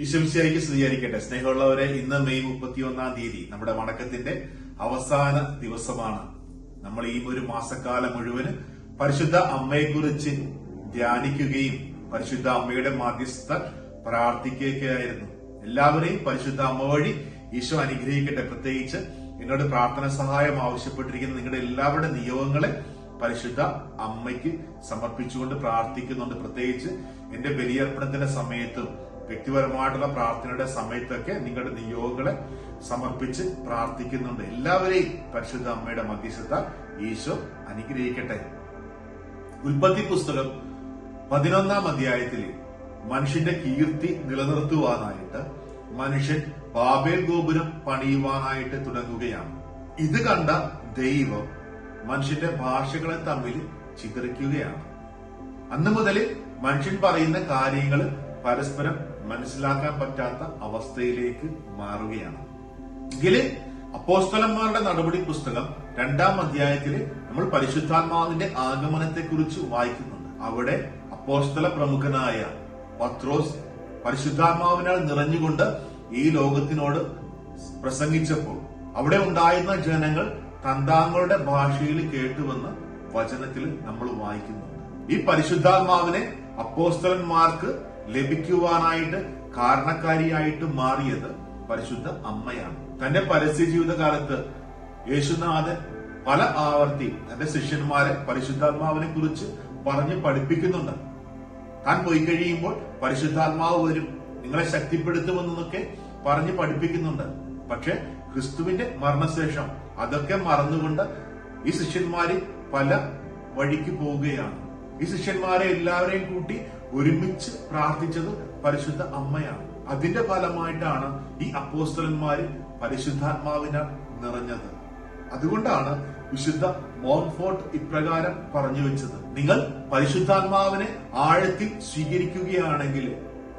ഈശ്വംശിയായിക്ക് സ്തുതിയായിരിക്കട്ടെ സ്നേഹമുള്ളവരെ ഇന്ന് മെയ് മുപ്പത്തിയൊന്നാം തീയതി നമ്മുടെ വണക്കത്തിന്റെ അവസാന ദിവസമാണ്. നമ്മൾ ഈ ഒരു മാസക്കാലം മുഴുവൻ പരിശുദ്ധ അമ്മയെക്കുറിച്ച് ധ്യാനിക്കുകയും പരിശുദ്ധ അമ്മയുടെ മാധ്യസ്ഥ പ്രാർത്ഥിക്കുകയായിരുന്നു എല്ലാവരെയും പരിശുദ്ധ അമ്മ വഴി ഈശോ അനുഗ്രഹിക്കട്ടെ. പ്രത്യേകിച്ച് എന്നോട് പ്രാർത്ഥന സഹായം ആവശ്യപ്പെട്ടിരിക്കുന്ന നിങ്ങളുടെ എല്ലാവരുടെ നിയോഗങ്ങളെ പരിശുദ്ധ അമ്മയ്ക്ക് സമർപ്പിച്ചുകൊണ്ട് പ്രാർത്ഥിക്കുന്നുണ്ട്. പ്രത്യേകിച്ച് എന്റെ ബലിയർപ്പണത്തിന്റെ സമയത്തും വ്യക്തിപരമായിട്ടുള്ള പ്രാർത്ഥനയുടെ സമയത്തൊക്കെ നിങ്ങളുടെ നിയോഗങ്ങളെ സമർപ്പിച്ച് പ്രാർത്ഥിക്കുന്നുണ്ട്. എല്ലാവരെയും പരിശുദ്ധ അമ്മയുടെ മധ്യസ്ഥത ഈശോ അനുഗ്രഹിക്കട്ടെ. ഉൽപ്പത്തി പുസ്തകം പതിനൊന്നാം അധ്യായത്തിൽ മനുഷ്യന്റെ കീർത്തി നിലനിർത്തുവാനായിട്ട് മനുഷ്യൻ ബാബേൽ ഗോപുരം പണിയുവാനായിട്ട് തുടങ്ങുകയാണ്. ഇത് കണ്ട ദൈവം മനുഷ്യന്റെ ഭാഷകളെ തമ്മിൽ ചിതറിക്കുകയാണ്. അന്നു മുതൽ മനുഷ്യൻ പറയുന്ന കാര്യങ്ങൾ പരസ്പരം മനസ്സിലാക്കാൻ പറ്റാത്ത അവസ്ഥയിലേക്ക് മാറുകയാണ്. എങ്കിൽ അപ്പോസ്തലന്മാരുടെ നടപടി പുസ്തകം രണ്ടാം അധ്യായത്തിൽ നമ്മൾ പരിശുദ്ധാത്മാവിന്റെ ആഗമനത്തെ കുറിച്ച് വായിക്കുന്നുണ്ട്. അവിടെ അപ്പോസ്തല പ്രമുഖനായ പത്രോസ് പരിശുദ്ധാത്മാവിനാൽ നിറഞ്ഞുകൊണ്ട് ഈ ലോകത്തിനോട് പ്രസംഗിച്ചപ്പോൾ അവിടെ ഉണ്ടായിരുന്ന ജനങ്ങൾ തന്താങ്ങളുടെ ഭാഷയിൽ കേട്ടുവെന്ന് വചനത്തിൽ നമ്മൾ വായിക്കുന്നുണ്ട്. ഈ പരിശുദ്ധാത്മാവിനെ അപ്പോസ്തലന്മാർക്ക് ലഭിക്കുവാനായിട്ട് കാരണക്കാരിയായിട്ട് മാറിയത് പരിശുദ്ധ അമ്മയാണ്. തന്റെ പരസ്യ ജീവിതകാലത്ത് യേശുനാഥൻ പല ആവർത്തി തന്റെ ശിഷ്യന്മാരെ പരിശുദ്ധാത്മാവിനെ കുറിച്ച് പറഞ്ഞ് പഠിപ്പിക്കുന്നുണ്ട്. താൻ പോയി കഴിയുമ്പോൾ പരിശുദ്ധാത്മാവ് വരും. നിങ്ങളെ ശക്തിപ്പെടുത്തുമെന്നൊക്കെ പറഞ്ഞ് പഠിപ്പിക്കുന്നുണ്ട്. പക്ഷെ ക്രിസ്തുവിന്റെ മരണശേഷം അതൊക്കെ മറന്നുകൊണ്ട് ഈ ശിഷ്യന്മാര് പല വഴിക്ക് പോവുകയാണ്. ഈ ശിഷ്യന്മാരെ എല്ലാവരെയും കൂട്ടി ഒരുമിച്ച് പ്രാർത്ഥിച്ചത് പരിശുദ്ധ അമ്മയാണ്. അതിന്റെ ഫലമായിട്ടാണ് ഈ അപ്പോസ്തലന്മാര് പരിശുദ്ധാത്മാവിനാൽ നിറഞ്ഞത്. അതുകൊണ്ടാണ് വിശുദ്ധ മോൺഫോർട്ട് ഇപ്രകാരം പറഞ്ഞു വെച്ചത്. നിങ്ങൾ പരിശുദ്ധാത്മാവിനെ ആഴത്തിൽ സ്വീകരിക്കുകയാണെങ്കിൽ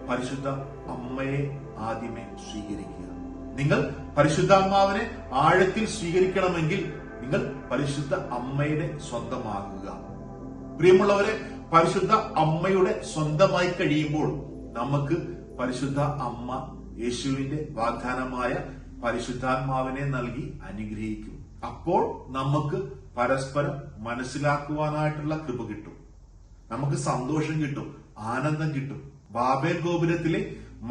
പരിശുദ്ധ അമ്മയെ ആദ്യമേ സ്വീകരിക്കുക. നിങ്ങൾ പരിശുദ്ധാത്മാവിനെ ആഴത്തിൽ സ്വീകരിക്കണമെങ്കിൽ നിങ്ങൾ പരിശുദ്ധ അമ്മയുടെ സ്വന്തമാകുക പ്രിയമുള്ളവരെ പരിശുദ്ധ അമ്മയുടെ സ്വന്തമായി കഴിയുമ്പോൾ നമുക്ക് പരിശുദ്ധ അമ്മ യേശുവിന്റെ വാഗ്ദാനമായ പരിശുദ്ധാത്മാവിനെ നൽകി അനുഗ്രഹിക്കും. അപ്പോൾ നമുക്ക് പരസ്പരം മനസ്സിലാക്കുവാനായിട്ടുള്ള കൃപ കിട്ടും. നമുക്ക് സന്തോഷം കിട്ടും ആനന്ദം കിട്ടും. ബാബേൽ ഗോപുരത്തിലെ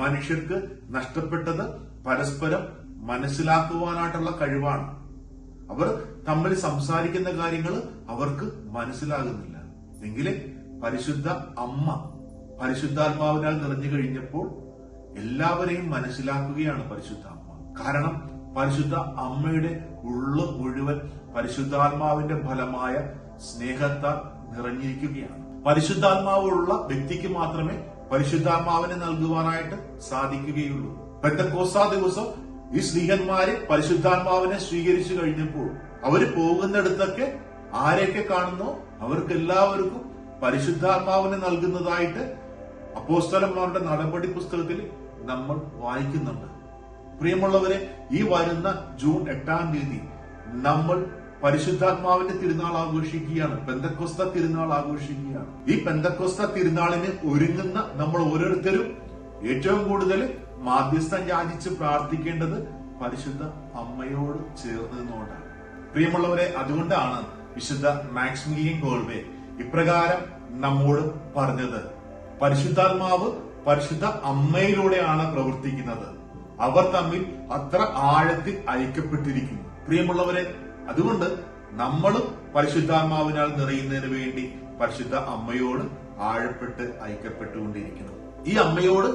മനുഷ്യർക്ക് നഷ്ടപ്പെട്ടത് പരസ്പരം മനസ്സിലാക്കുവാനായിട്ടുള്ള കഴിവാണ്. അവർ തമ്മിൽ സംസാരിക്കുന്ന കാര്യങ്ങൾ അവർക്ക് മനസ്സിലാകുന്നില്ല. എങ്കിലേ പരിശുദ്ധ അമ്മ പരിശുദ്ധാത്മാവിനാൽ നിറഞ്ഞു കഴിഞ്ഞപ്പോൾ എല്ലാവരെയും മനസ്സിലാക്കുകയാണ് പരിശുദ്ധ അമ്മ. കാരണം പരിശുദ്ധ അമ്മയുടെ ഉള്ളു മുഴുവൻ പരിശുദ്ധാത്മാവിന്റെ ഫലമായ സ്നേഹത്താൽ നിറഞ്ഞിരിക്കുകയാണ്. പരിശുദ്ധാത്മാവുള്ള വ്യക്തിക്ക് മാത്രമേ പരിശുദ്ധാത്മാവിനെ നൽകുവാനായിട്ട് സാധിക്കുകയുള്ളൂ. പെന്തക്കോസ്താ ദിവസം ഈ സ്ത്രീഹന്മാര് പരിശുദ്ധാത്മാവിനെ സ്വീകരിച്ചു കഴിഞ്ഞപ്പോൾ അവർ പോകുന്നിടത്തൊക്കെ ആരെയൊക്കെ കാണുന്നോ? അവർക്ക് എല്ലാവർക്കും പരിശുദ്ധാത്മാവിനെ നൽകുന്നതായിട്ട് അപ്പോസ്തലന്മാരുടെ നടപടി പുസ്തകത്തിൽ നമ്മൾ വായിക്കുന്നുണ്ട്. പ്രിയമുള്ളവരെ ഈ വരുന്ന ജൂൺ എട്ടാം തീയതി നമ്മൾ പരിശുദ്ധാത്മാവിന്റെ തിരുനാൾ ആഘോഷിക്കുകയാണ്. പെന്തക്കൊസ്ത തിരുനാൾ ആഘോഷിക്കുകയാണ്. ഈ പെന്തക്കൊസ്ത തിരുനാളിന് ഒരുങ്ങുന്ന നമ്മൾ ഓരോരുത്തരും ഏറ്റവും കൂടുതൽ മാധ്യസ്ഥം യാചിച്ച് പ്രാർത്ഥിക്കേണ്ടത് പരിശുദ്ധ അമ്മയോട് ചേർന്നതിനോടാണ് പ്രിയമുള്ളവരെ അതുകൊണ്ടാണ് വിശുദ്ധ മാക്സിമിലിയൻ ഗോൾവേ ഇപ്രകാരം നമ്മോട് പറഞ്ഞത്. പരിശുദ്ധാത്മാവ് പരിശുദ്ധ അമ്മയിലൂടെയാണ് പ്രവർത്തിക്കുന്നത്. അവർ തമ്മിൽ അത്ര ആഴത്തിൽ ഐക്യപ്പെട്ടിരിക്കുന്നു. പ്രിയമുള്ളവരെ അതുകൊണ്ട് നമ്മളും പരിശുദ്ധാത്മാവിനാൽ നിറയുന്നതിന് വേണ്ടി പരിശുദ്ധ അമ്മയോട് ആഴപ്പെട്ട് ഐക്യപ്പെട്ടുകൊണ്ടിരിക്കണം ഈ അമ്മയോട്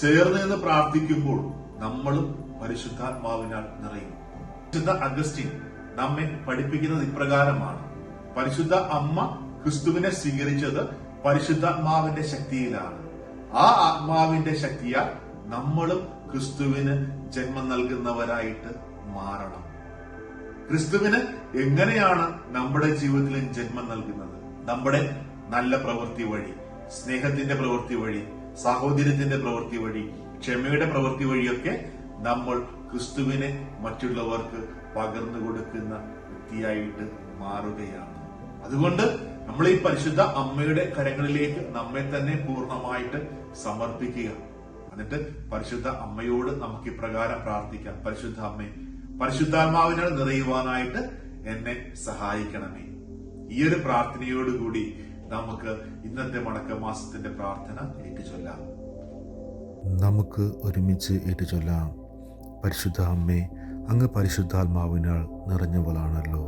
ചേർന്ന് നിന്ന് പ്രാർത്ഥിക്കുമ്പോൾ നമ്മളും പരിശുദ്ധാത്മാവിനാൽ നിറയും വിശുദ്ധ അഗസ്റ്റിൻ നമ്മെ പഠിപ്പിക്കുന്നത് ഇപ്രകാരമാണ്. പരിശുദ്ധ അമ്മ ക്രിസ്തുവിനെ സ്വീകരിച്ചത് പരിശുദ്ധാത്മാവിന്റെ ശക്തിയിലാണ്. ആ ആത്മാവിന്റെ ശക്തിയാൽ നമ്മളും ക്രിസ്തുവിന് ജന്മം നൽകുന്നവരായിട്ട് മാറണം. ക്രിസ്തുവിന് എങ്ങനെയാണ് നമ്മുടെ ജീവിതത്തിൽ ജന്മം നൽകുന്നത്? നമ്മുടെ നല്ല പ്രവൃത്തി വഴി സ്നേഹത്തിന്റെ പ്രവൃത്തി വഴി സാഹോദര്യത്തിന്റെ പ്രവൃത്തി വഴി ക്ഷമയുടെ പ്രവൃത്തി വഴിയൊക്കെ നമ്മൾ ക്രിസ്തുവിനെ മറ്റുള്ളവർക്ക് പകർന്നു കൊടുക്കുന്ന വ്യക്തിയായിട്ട് മാറുകയാണ്. അതുകൊണ്ട് നമ്മൾ ഈ പരിശുദ്ധ അമ്മയുടെ കരങ്ങളിലേക്ക് നമ്മെ തന്നെ പൂർണമായിട്ട് സമർപ്പിക്കുക. എന്നിട്ട് പരിശുദ്ധ അമ്മയോട് നമുക്ക് ഇപ്രകാരം പ്രാർത്ഥിക്കാം. പരിശുദ്ധ അമ്മേ പരിശുദ്ധാത്മാവിനെ നിറയുവാനായിട്ട് എന്നെ സഹായിക്കണമേ. ഈ ഒരു പ്രാർത്ഥനയോടുകൂടി നമുക്ക് ഇന്നത്തെ മടക്ക മാസത്തിന്റെ പ്രാർത്ഥന ഏറ്റുചൊല്ലാം. നമുക്ക് ഒരുമിച്ച് ഏറ്റുചൊല്ലാം. പരിശുദ്ധ അമ്മേ അങ്ങ് പരിശുദ്ധാത്മാവിനാൽ നിറഞ്ഞവളാണല്ലോ.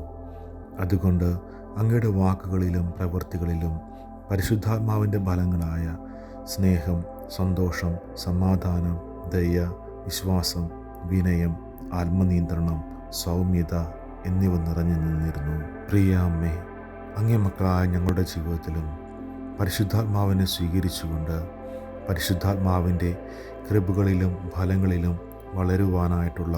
അതുകൊണ്ട് അങ്ങയുടെ വാക്കുകളിലും പ്രവൃത്തികളിലും പരിശുദ്ധാത്മാവിന്റെ ഫലങ്ങളായ സ്നേഹം സന്തോഷം സമാധാനം ദയ വിശ്വാസം വിനയം ആത്മനിയന്ത്രണം സൗമ്യത എന്നിവ നിറഞ്ഞു നിന്നിരുന്നു. പ്രിയ അമ്മേ അങ്ങേ മക്കളായ ഞങ്ങളുടെ ജീവിതത്തിലും പരിശുദ്ധാത്മാവിനെ സ്വീകരിച്ചുകൊണ്ട് പരിശുദ്ധാത്മാവിന്റെ കൃപകളിലും ഫലങ്ങളിലും വളരുവാനായിട്ടുള്ള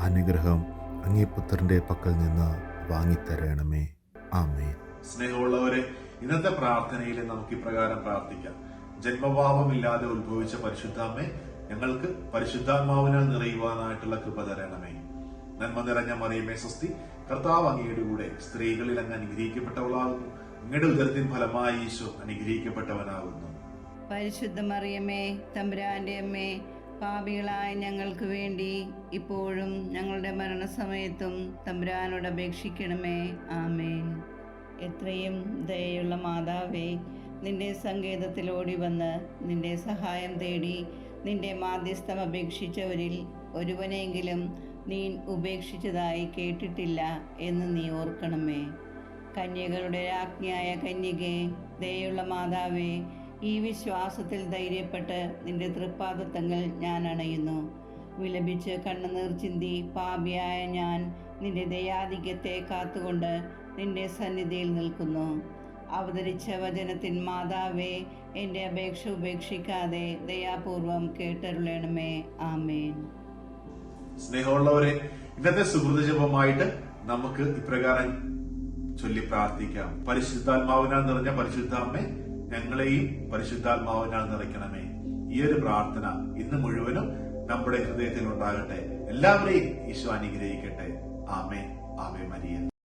അനുഗ്രഹം അങ്ങേ പുത്രന്റെ പക്കൽ നിന്ന് വാങ്ങിത്തരണമേ. ആമേൻ. സ്നേഹമുള്ളവരെ ഇന്നത്തെ പ്രാർത്ഥനയിൽ നമുക്ക് ഇപ്രകാരം പ്രാർത്ഥിക്കാം. ജന്മഭാവമില്ലാതെ ഉത്ഭവിച്ച പരിശുദ്ധാമ്മേ ഞങ്ങൾക്ക് പരിശുദ്ധാത്മാവിനാൽ നിറയുവാനായിട്ടുള്ള കൃപ തരണമേ. നന്മ നിറഞ്ഞ മറിയമേ സ്വസ്തി. കർത്താവ് അങ്ങയുടെ കൂടെ സ്ത്രീകളിൽ അങ്ങ് അനുഗ്രഹിക്കപ്പെട്ടവളാകുന്നു. അങ്ങയുടെ ഉദരത്തിൻ ഫലമായി ഈശോ അനുഗ്രഹിക്കപ്പെട്ടവനാകുന്നു. പരിശുദ്ധ മറിയമ്മേ തമ്പുരാന്റെ അമ്മേ പാപികളായ ഞങ്ങൾക്ക് വേണ്ടി ഇപ്പോഴും ഞങ്ങളുടെ മരണസമയത്തും തമ്പുരാനോട് അപേക്ഷിക്കണമേ. ആമേൻ. എത്രയും ദയയുള്ള മാതാവേ നിന്റെ സങ്കേതത്തിലോടി വന്ന് നിന്റെ സഹായം തേടി നിന്റെ മാധ്യസ്ഥം അപേക്ഷിച്ചവരിൽ ഒരുവനെങ്കിലും നീ ഉപേക്ഷിച്ചതായി കേട്ടിട്ടില്ല എന്ന് നീ ഓർക്കണമേ. കന്യകളുടെ രാജ്ഞിയായ കന്യകെ ദയുള്ള മാതാവേ ഈ വിശ്വാസത്തിൽ ധൈര്യപ്പെട്ട് നിന്റെ തൃപ്പാദത്തങ്ങൾ ഞാൻ അണയുന്നു. വിലപിച്ച് കണ്ണുനീർ ചിന്തി പാപിയായ ഞാൻ നിന്റെ ദയാധിക്യത്തെ കാത്തുകൊണ്ട് നിന്റെ സന്നിധിയിൽ നിൽക്കുന്നു. അവതരിച്ച വചനത്തിൻ മാതാവേ എന്റെ അപേക്ഷ ഉപേക്ഷിക്കാതെ ദയാപൂർവം കേട്ടരുളേണമേ. ആമേൻ. സ്നേഹമുള്ളവരെ ഇന്നത്തെ സുഹൃതജപമായിട്ട് നമുക്ക് ഇപ്രകാരം ചൊല്ലി പ്രാർത്ഥിക്കാം. പരിശുദ്ധാത്മാവിനാൽ നിറഞ്ഞ പരിശുദ്ധ അമ്മേ ഞങ്ങളെയും പരിശുദ്ധാത്മാവിനാൽ നിറയ്ക്കണമേ. ഈ ഒരു പ്രാർത്ഥന ഇന്ന് മുഴുവനും നമ്മുടെ ഹൃദയത്തിൽ ഉണ്ടാകട്ടെ. എല്ലാവരെയും ഈശോ അനുഗ്രഹിക്കട്ടെ. ആമേ ആമേ മരിയ.